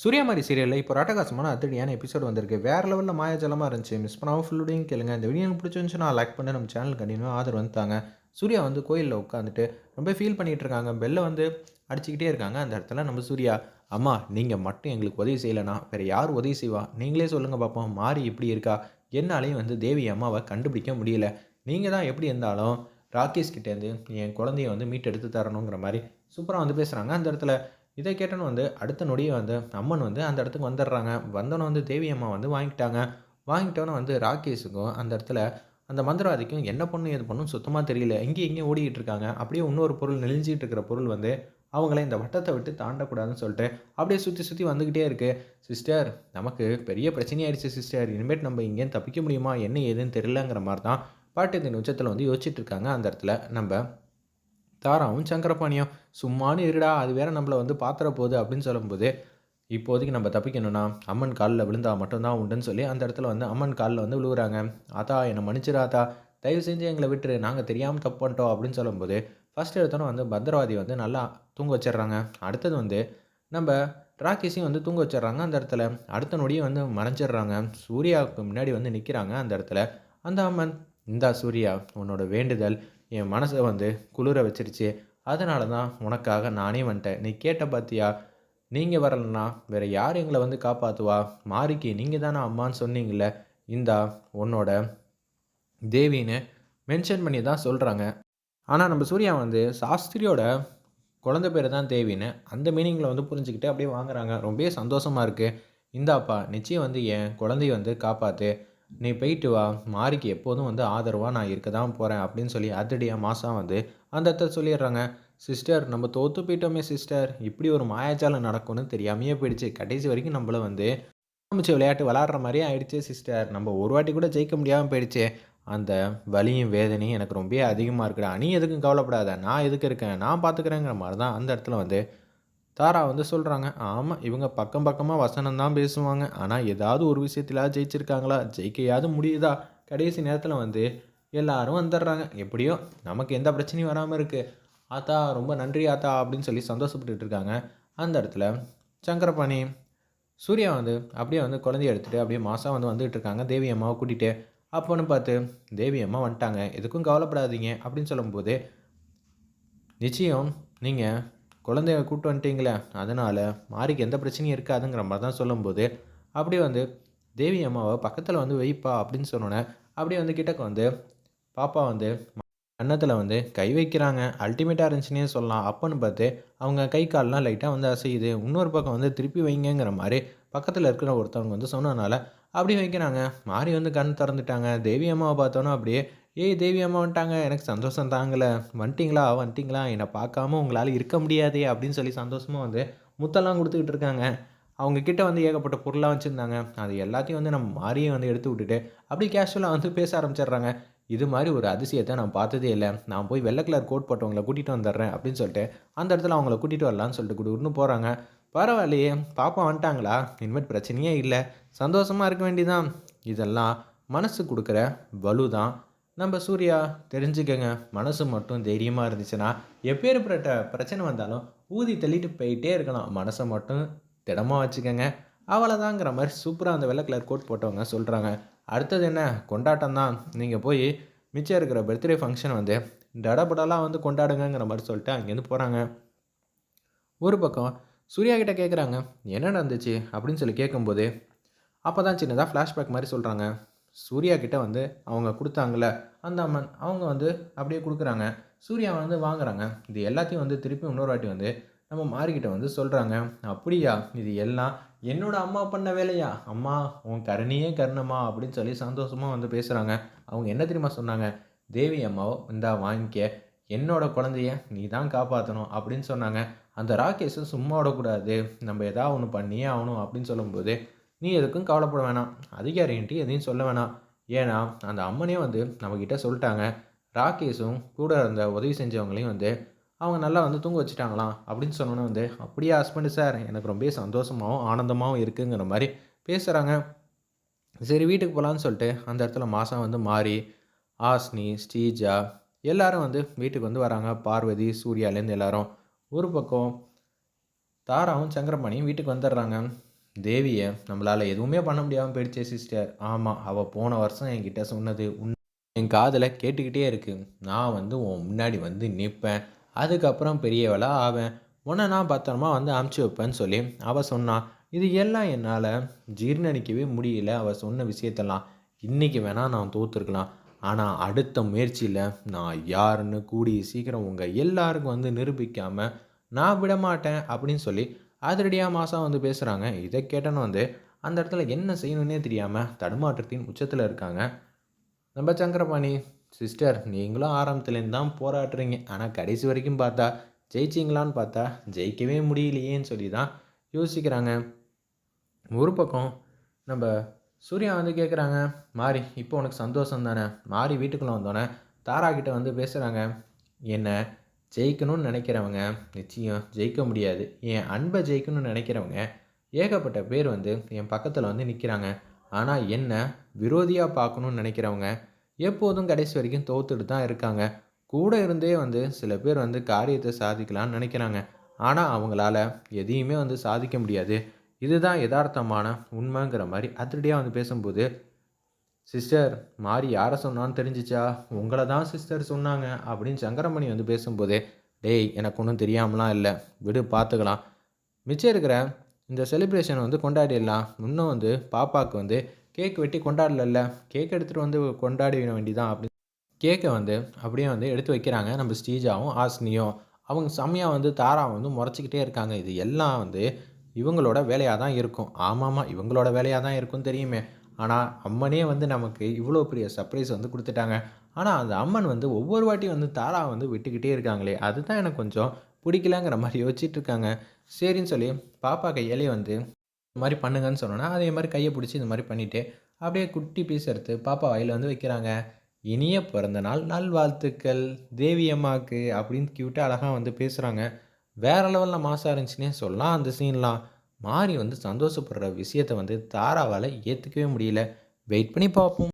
சூர்யாமாரி சீரியலில் இப்போ ராட்டகாசமான அத்தடியான எபிசோட் வந்திருக்கு. வேறு லெவலில் மாயாஜலமாக இருந்துச்சு. மிஸ் பண்ணாமல் ஃபுல்லுடையும் கேளுங்க. இந்த வீடியோ எனக்கு பிடிச்சிருந்துச்சுன்னா லைக் பண்ணி. நம்ம சேனல் கண்டினியூ ஆதரவு வந்துட்டாங்க. சூர்யா வந்து கோயிலில் உட்காந்துட்டு ரொம்ப ஃபீல் பண்ணிகிட்டு இருக்காங்க. பெல்லை வந்து அடிச்சுக்கிட்டே இருக்காங்க. அந்த இடத்துல நம்ம சூர்யா அம்மா நீங்கள் மட்டும் எங்களுக்கு உதவி செய்யலைனா வேறு யார் உதவி செய்வா? நீங்களே சொல்லுங்கள் பார்ப்போம் மாறி இப்படி இருக்கா? என்னாலையும் வந்து தேவி அம்மாவை கண்டுபிடிக்க முடியல. நீங்கள் தான் எப்படி இருந்தாலும் ராகேஷ் கிட்டேருந்து என் குழந்தைய வந்து மீட்டெடுத்து தரணுங்கிற மாதிரி சூப்பராக வந்து பேசுகிறாங்க அந்த இடத்துல இதை கேட்டோன்னு வந்து அடுத்த நொடியே வந்து அம்மன் வந்து அந்த இடத்துக்கு வந்துடுறாங்க. வந்தோன்னே வந்து தேவி அம்மா வந்து வாங்கிட்டாங்க வாங்கிட்டோன்னே வந்து ராகேஷுக்கும் அந்த இடத்துல அந்த மந்திரவாதிக்கும் என்ன பண்ணும் எது பண்ணும் சுத்தமாக தெரியல. எங்கேயும் எங்கேயும் ஓடிக்கிட்டு இருக்காங்க. அப்படியே இன்னொரு பொருள் நெளிஞ்சிட்டு இருக்கிற பொருள் வந்து அவங்கள இந்த வட்டத்தை விட்டு தாண்டக்கூடாதுன்னு சொல்லிட்டு அப்படியே சுற்றி சுற்றி வந்துக்கிட்டே இருக்குது சிஸ்டர் நமக்கு பெரிய பிரச்சனையாயிடுச்சு சிஸ்டர் இனிமேட் நம்ம இங்கேயும் தப்பிக்க முடியுமா? என்ன ஏதுன்னு தெரியலங்கிற மாதிரி தான் பாட்டியத்தின் உச்சத்தில் வந்து யோசிச்சுட்டு இருக்காங்க. அந்த இடத்துல நம்ம தாராவும் சங்கரபாணியும் சும்மானு இருடா அது வேற நம்மளை வந்து பாத்திர போகுது அப்படின்னு சொல்லும்போது இப்போதைக்கு நம்ம தப்பிக்கணும்னா அம்மன் காலில் விழுந்தா மட்டும்தான் உண்டுன்னு சொல்லி அந்த இடத்துல வந்து அம்மன் காலில் வந்து விழுகுறாங்க ஆத்தா என்னை மன்னிச்சிடாத்தா தயவு செஞ்சு எங்களை விட்டுரு. நாங்கள் தெரியாமல் தப்பு பண்ணிட்டோம் அப்படின்னு சொல்லும்போது ஃபஸ்ட் எடுத்தோன்னே வந்து பத்திரவாதி வந்து நல்லா தூங்க வச்சிடுறாங்க. அடுத்தது வந்து நம்ம ராகேஷையும் வந்து தூங்க வச்சிடுறாங்க அந்த இடத்துல. அடுத்த நொடியும் வந்து மறைஞ்சிடுறாங்க. சூர்யாவுக்கு முன்னாடி வந்து நிற்கிறாங்க அந்த இடத்துல. அந்த அம்மன் இந்தா சூர்யா உன்னோட வேண்டுதல். என் மனசை வந்து குளிர வச்சிருச்சு. அதனால தான் உனக்காக நானே வந்துட்டேன். நீ கேட்ட பார்த்தியா நீங்கள் வரலன்னா வேறு யார் எங்களை வந்து காப்பாற்றுவா மாரிக்கு நீங்கள் தானே அம்மான்னு சொன்னீங்கள இந்தா உன்னோட தேவின்னு மென்ஷன் பண்ணி தான் சொல்கிறாங்க ஆனால் நம்ம சூர்யா வந்து சாஸ்திரியோட குழந்தை பேர் தான் தேவின்னு அந்த மீனிங்கில் வந்து புரிஞ்சுக்கிட்டு அப்படியே வாங்குறாங்க. ரொம்பவே சந்தோஷமாக இருக்குது இந்தாப்பா நிச்சயம் வந்து என் குழந்தைய வந்து காப்பாற்று நீ போயிட்டு வா. மாரிக்கு எப்போதும் வந்து ஆதரவாக நான் இருக்க தான் போகிறேன் அப்படின்னு சொல்லி அதிரடியாக மாதம் வந்து அந்த இடத்த சொல்லிடுறாங்க. சிஸ்டர் நம்ம தோற்று போயிட்டோமே சிஸ்டர். இப்படி ஒரு மாயாஜாலம் நடக்கும்னு தெரியாமையே போயிடுச்சு. கடைசி வரைக்கும் நம்மள வந்து ஆரம்பிச்ச விளையாட்டு விளாட்ற மாதிரியே ஆயிடுச்சு சிஸ்டர். நம்ம ஒரு வாட்டி கூட ஜெயிக்க முடியாமல் போயிடுச்சு. அந்த வலியும் வேதனையும் எனக்கு ரொம்ப அதிகமாக இருக்குடா. நீ எதுக்கும் கவலைப்படாத. நான் எதுக்கு இருக்கேன்? நான் பார்த்துக்கிறேங்கிற மாதிரி தான் அந்த இடத்துல வந்து தாரா வந்து சொல்கிறாங்க ஆமாம் இவங்க பக்கம் பக்கமாக வசனம் தான் பேசுவாங்க. ஆனால் ஏதாவது ஒரு விஷயத்தில் ஜெயிச்சிருக்காங்களா? ஜெயிக்கையாவது முடியுதா? கடைசி நேரத்தில் வந்து எல்லாரும் வந்துடுறாங்க. எப்படியோ நமக்கு எந்த பிரச்சனையும் வராமல் இருக்குது ஆத்தா ரொம்ப நன்றி ஆத்தா அப்படின்னு சொல்லி சந்தோஷப்பட்டுட்டு இருக்காங்க. அந்த இடத்துல சங்கரபாணி சூர்யா வந்து அப்படியே வந்து குழந்தைய எடுத்துகிட்டு அப்படியே மாதம் வந்து வந்துகிட்டு இருக்காங்க. தேவி அம்மாவை கூட்டிகிட்டு அப்போன்னு பார்த்து தேவி அம்மா வந்துட்டாங்க. எதுக்கும் கவலைப்படாதீங்க. அப்படின்னு சொல்லும்போது நிச்சயம் நீங்கள் குழந்தைய கூப்பிட்டு வந்துட்டீங்களே அதனால் மாரிக்கு எந்த பிரச்சனையும் இருக்காதுங்கிற மாதிரி தான் சொல்லும்போது அப்படியே வந்து தேவி அம்மாவை பக்கத்தில் வந்து வைப்பா அப்படின்னு சொன்னோன்னே அப்படியே வந்து கிட்டக்கு வந்து பாப்பா வந்து கன்னத்தில் வந்து கை வைக்கிறாங்க அல்டிமேட்டாக இருந்துச்சுன்னே சொல்லலாம். அப்போன்னு பார்த்து அவங்க கை கால்லாம் லைட்டாக வந்து அசையுது. இன்னொரு பக்கம் வந்து திருப்பி வைங்கங்கிற மாதிரி பக்கத்தில் இருக்கிற ஒருத்தவங்க வந்து சொன்னதுனால அப்படி வைக்கிறாங்க. மாறி வந்து கண் திறந்துட்டாங்க. தேவி அம்மாவை பார்த்தோன்னா அப்படியே ஏய் தேவி அம்மா வந்துட்டாங்க. எனக்கு சந்தோஷம் தாங்கலை. வந்துட்டிங்களா? வந்துட்டிங்களா? என்னை பார்க்காம உங்களால் இருக்க முடியாதே அப்படின்னு சொல்லி சந்தோஷமாக வந்து முத்தெல்லாம் கொடுத்துக்கிட்டு இருக்காங்க. அவங்கக்கிட்ட வந்து ஏகப்பட்ட பொருளாக வச்சுருந்தாங்க. அது எல்லாத்தையும் வந்து நம்ம மாறியே வந்து எடுத்து விட்டுட்டு அப்படி கேஷுவலாக வந்து பேச ஆரம்பிச்சிடுறாங்க. இது மாதிரி ஒரு அதிசயத்தை நான் பார்த்ததே இல்லை. நான் போய் வெள்ளை கலர் கோட் போட்டவங்களை கூட்டிகிட்டு வந்துடுறேன் அப்படின்னு சொல்லிட்டு அந்த இடத்துல அவங்கள கூட்டிகிட்டு வரலான்னு சொல்லிட்டு கொடுன்னு போகிறாங்க பரவாயில்லையே பாப்பா வந்துட்டாங்களா? இனிமேல் பிரச்சனையே இல்லை. சந்தோஷமாக இருக்க வேண்டியதான் இதெல்லாம் மனசு கொடுக்குற வலு தான் நம்ம சூர்யா தெரிஞ்சுக்கங்க. மனசு மட்டும் தைரியமாக இருந்துச்சுன்னா எப்பேற்பட்ட பிரச்சனை வந்தாலும் ஊதி தள்ளிட்டு போயிட்டே இருக்கலாம். மனசை மட்டும் திடமாக வச்சுக்கோங்க. அவ்வளோதாங்கிற மாதிரி சூப்பராக அந்த வெள்ளை கலர் கோட் போட்டவங்க சொல்கிறாங்க அடுத்தது என்ன? கொண்டாட்டம் தான் நீங்கள் போய் மிச்சம் இருக்கிற பர்த்டே ஃபங்க்ஷன் வந்து டடபடலாம் வந்து கொண்டாடுங்கிற மாதிரி சொல்லிட்டு அங்கேருந்து போகிறாங்க ஒரு பக்கம் சூர்யா கிட்டே கேட்குறாங்க என்ன நடந்துச்சு? அப்படின்னு சொல்லி கேட்கும்போது அப்போ தான் சின்னதாக ஃப்ளாஷ்பேக் மாதிரி சொல்கிறாங்க சூர்யா கிட்ட வந்து அவங்க கொடுத்தாங்கள அந்த அம்மன் அவங்க வந்து அப்படியே கொடுக்குறாங்க. சூர்யா வந்து வாங்குறாங்க. இது எல்லாத்தையும் வந்து திருப்பி இன்னொரு வாட்டி வந்து நம்ம மாறிக்கிட்ட வந்து சொல்கிறாங்க அப்படியா இது எல்லாம் என்னோட அம்மா பண்ண வேலையா? அம்மா உன் கருணியே கருணம்மா அப்படின்னு சொல்லி சந்தோஷமாக வந்து பேசுகிறாங்க அவங்க என்ன தெரியுமா சொன்னாங்க? தேவி அம்மாவோ இந்தா வாங்கிக்க. என்னோட குழந்தைய நீ தான் காப்பாற்றணும் அப்படின்னு சொன்னாங்க. அந்த ராகேஷும் சும்மா விடக்கூடாது. நம்ம எதாவது ஒன்று பண்ணியே ஆகணும் அப்படின்னு சொல்லும்போது நீ எதுக்கும் கவலைப்பட வேணாம். அதிகாரின்ட்டு எதையும் சொல்ல வேணாம். ஏன்னா அந்த அம்மனே வந்து நம்மக்கிட்ட சொல்லிட்டாங்க. ராகேஷும் கூட இருந்த உதவி செஞ்சவங்களையும் வந்து அவங்க நல்லா வந்து தூங்க வச்சுட்டாங்களாம். அப்படின்னு சொன்னோன்னே வந்து அப்படியே ஹஸ்பண்டு சார் எனக்கு ரொம்ப சந்தோஷமாகவும் ஆனந்தமாகவும் இருக்குங்கிற மாதிரி பேசுகிறாங்க சரி வீட்டுக்கு போகலான்னு சொல்லிட்டு அந்த இடத்துல மாதம் வந்து மாறி ஆஸ்னி ஸ்ரீஜா எல்லாரும் வந்து வீட்டுக்கு வந்து வராங்க. பார்வதி சூர்யாலேருந்து எல்லாரும். ஒரு பக்கம் தாராவும் சங்கரமணியும் வீட்டுக்கு வந்துடுறாங்க. தேவியை நம்மளால் எதுவுமே பண்ண முடியாமல் போயிடுச்சே சிஸ்டர் ஆமாம் அவள் போன வருஷம் என்கிட்ட சொன்னது உன் என் காதில் கேட்டுக்கிட்டே இருக்கு. நான் வந்து உன் முன்னாடி வந்து நிற்பேன் அதுக்கப்புறம் பெரியவளாக ஆவேன். உன்னை நான் பத்திரமா வந்து அமுச்சு வைப்பேன்னு சொல்லி அவள் சொன்னான் இது எல்லாம் என்னால் ஜீர்ணிக்கவே முடியல. அவள் சொன்ன விஷயத்தெல்லாம் இன்றைக்கி வேணால் நான் தோற்றுருக்கலாம் ஆனால் அடுத்த முயற்சியில் நான் யாருன்னு கூடி சீக்கிரம் உங்கள் எல்லாருக்கும் வந்து நிரூபிக்காமல் நான் விட மாட்டேன் அப்படின்னு சொல்லி அதிரடியாக மாதம் வந்து பேசுகிறாங்க இதை கேட்டேன்னு வந்து அந்த இடத்துல என்ன செய்யணுன்னே தெரியாமல் தடுமாற்றத்தின் உச்சத்தில் இருக்காங்க. நம்ம சங்கரபாணி சிஸ்டர் நீங்களும் ஆரம்பத்துலேருந்து தான் போராடுறீங்க. ஆனால் கடைசி வரைக்கும் பார்த்தா ஜெயிச்சிங்களான்னு பார்த்தா ஜெயிக்கவே முடியலையேன்னு சொல்லி தான் யோசிக்கிறாங்க. ஒரு பக்கம் நம்ம சூர்யா வந்து கேட்குறாங்க மாறி இப்போ உனக்கு சந்தோஷம் தானே? மாறி வீட்டுக்குள்ளே வந்தோடனே தாரா கிட்ட வந்து பேசுகிறாங்க என்ன ஜெயிக்கணும்னு நினைக்கிறவங்க நிச்சயம் ஜெயிக்க முடியாது. என் அன்பை ஜெயிக்கணும்னு நினைக்கிறவங்க ஏகப்பட்ட பேர் வந்து என் பக்கத்தில் வந்து நிற்கிறாங்க ஆனால் என்ன விரோதியாக பார்க்கணுன்னு நினைக்கிறவங்க எப்போதும் கடைசி வரைக்கும் தோத்துட்டு தான் இருக்காங்க. கூட இருந்தே வந்து சில பேர் வந்து காரியத்தை சாதிக்கலாம்னு நினைக்கிறாங்க. ஆனால் அவங்களால எதையுமே வந்து சாதிக்க முடியாது. இதுதான் யதார்த்தமான உண்மைங்கிற மாதிரி அதிரடியாக வந்து பேசும்போது சிஸ்டர் மாறி யாரை சொன்னான்னு தெரிஞ்சிச்சா? உங்களை தான் சிஸ்டர் சொன்னாங்க அப்படின்னு சங்கரமணி வந்து பேசும்போதே டேய் எனக்கு ஒன்றும் தெரியாமலாம் இல்லை. விடு பார்த்துக்கலாம் மிச்சம் இருக்கிற இந்த செலிப்ரேஷனை வந்து கொண்டாடிடலாம். இன்னும் வந்து பாப்பாவுக்கு வந்து கேக் வெட்டி கொண்டாடல கேக் எடுத்துகிட்டு வந்து கொண்டாடி வேண்டிதான் அப்படின்னு கேக்கை வந்து அப்படியே வந்து எடுத்து வைக்கிறாங்க. நம்ம ஸ்டீஜாவும் ஆஸ்னியும். அவங்க செம்மையாக வந்து தாரா வந்து முறைச்சிக்கிட்டே இருக்காங்க. இது எல்லாம் வந்து இவங்களோட வேலையாக தான் இருக்கும். ஆமாம்மா இவங்களோட வேலையாக தான் இருக்கும்னு தெரியுமே. ஆனால் அம்மனே வந்து நமக்கு இவ்வளோ பெரிய சர்ப்ரைஸ் வந்து கொடுத்துட்டாங்க. ஆனால் அந்த அம்மன் வந்து ஒவ்வொரு வாட்டியும் வந்து தாரா வந்து விட்டுக்கிட்டே இருக்காங்களே அதுதான் எனக்கு கொஞ்சம் பிடிக்கலங்கிற மாதிரி யோசிச்சுட்டு இருக்காங்க. சரின்னு சொல்லி பாப்பா கையாலே வந்து இந்த மாதிரி பண்ணுங்கன்னு சொன்னோன்னா அதே மாதிரி கையை பிடிச்சி இந்த மாதிரி பண்ணிவிட்டு அப்படியே குட்டி பீஸ் எடுத்து பாப்பா வாயில் வந்து வைக்கிறாங்க. இனிய பிறந்த நாள் நல்வாழ்த்துக்கள் தேவி அம்மாவுக்கு அப்படின்னு கியூட்டாக அழகாக வந்து பேசுகிறாங்க வேற லெவலில் மாசாக இருந்துச்சுன்னே சொல்லலாம் அந்த சீன்லாம் மாறி வந்து சந்தோஷப்படுற விஷயத்தை வந்து தாராவால் ஏற்றுக்கவே முடியல. வெயிட் பண்ணி பார்ப்போம்.